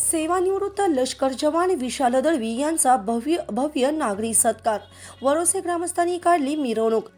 सेवानिवृत्त लष्कर जवान विशाल दळवी यांचा भव्य भव्य नागरी सत्कार. वरोसे ग्रामस्थांनी काढली मिरवणूक.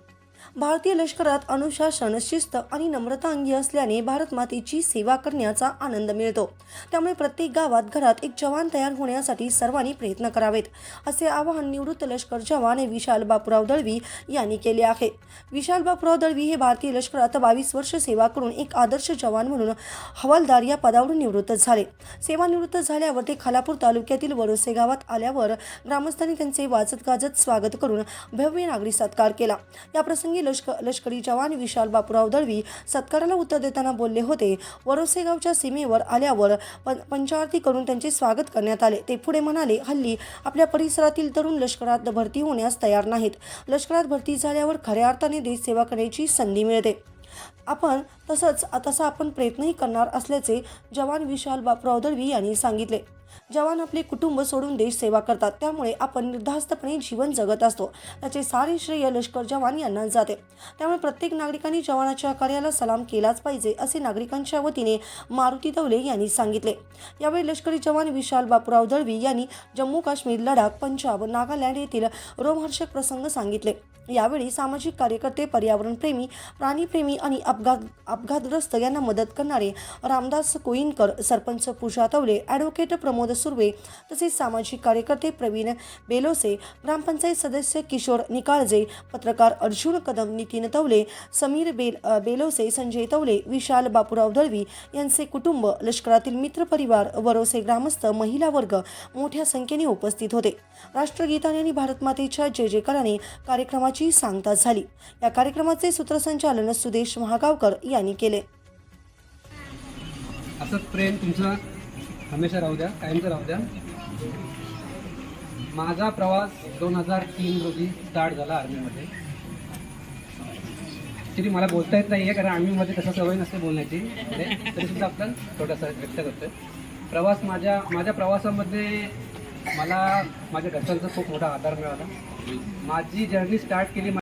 भारतीय लष्करात अनुशासन शिस्त आणि नम्रता अंगी असल्याने भारत मातेची सेवा करण्याचा आनंद मिळतो. त्यामुळे प्रत्येक गावात घरात एक जवान तयार होण्यासाठी सर्वांनी प्रयत्न करावेत असे आवाहन निवृत्त लष्कर जवान विशाल बापूराव दळवी यांनी केले आहे. विशाल बापूराव दळवी हे भारतीय लष्करात बावीस वर्ष सेवा करून एक आदर्श जवान म्हणून हवालदार या पदावरून निवृत्त झाले. सेवानिवृत्त झाल्यावर ते खालापूर तालुक्यातील वरोसे गावात आल्यावर ग्रामस्थांनी त्यांचे वाजत गाजत स्वागत करून भव्य नागरी सत्कार केला. या प्रसंगी लष्कर लष्करी जवान विशाल बापूराव दळवी सत्काराला उत्तर देताना बोलले होते. वरोसेगावच्या सीमेवर आल्यावर पं पंचारतीकडून त्यांचे स्वागत करण्यात आले. ते पुढे म्हणाले हल्ली आपल्या परिसरातील तरुण लष्करात भरती होण्यास तयार नाहीत. लष्करात भरती झाल्यावर खऱ्या अर्थाने देश सेवा करण्याची संधी मिळते. आपण तसंच तसा आपण प्रयत्नही करणार असल्याचे जवान विशाल बापराव दळवी यांनी सांगितले. जवान आपले कुटुंब सोडून देश सेवा करतात. त्यामुळे आपण निर्धास्तपणे जीवन जगत असतो. त्याचे सारे श्रेय लष्कर जवान यांना जाते. त्यामुळे प्रत्येक नागरिकांनी जवानाच्या कार्याला सलाम केलाच पाहिजे असे नागरिकांच्या वतीने मारुती दवले यांनी सांगितले. यावेळी लष्करी जवान विशाल बापूराव दळवी यांनी जम्मू काश्मीर लडाख पंजाब नागालँड येथील रोमहर्षक प्रसंग सांगितले. यावेळी सामाजिक कार्यकर्ते पर्यावरणप्रेमी प्राणीप्रेमी आणि अपघात अपघातग्रस्त यांना मदत करणारे रामदास कोईनकर सरपंच पूजा तवले ॲडव्होकेट प्रमोद सुर्वे तसेच सामाजिक कार्यकर्ते प्रवीण बेलोसे ग्रामपंचायत सदस्य किशोर निकाळजे पत्रकार अर्जुन कदम नितीन तवले समीर बेल बेलोसे संजय तवले विशाल बापूराव दळवी यांचे कुटुंब लष्करातील मित्रपरिवार वरोसे ग्रामस्थ महिला वर्ग मोठ्या संख्येने उपस्थित होते. राष्ट्रगीताने आणि भारतमातेच्या जय जयकाराने कार्यक्रमाची सांगता झाली. या कार्यक्रमाचे सूत्रसंचालन सुदेश महागावकर यांनी केले. असंच प्रेम तुमचं हमेशा राहू द्या कायमचं राहू द्या. माझा प्रवास दोन हजार तीन रोजी स्टार्ट झाला आर्मीमध्ये ॲक्च्युली मला बोलता येत नाही आहे कारण आर्मीमध्ये तसं सवय नसते बोलण्याची. म्हणजे तरी सुद्धा आपण थोडासा व्यक्त करतोय. प्रवास माझ्या माझ्या प्रवासामध्ये मला माझ्या घरच्यांचा खूप मोठा आधार मिळाला. माझी जर्नी स्टार्ट केली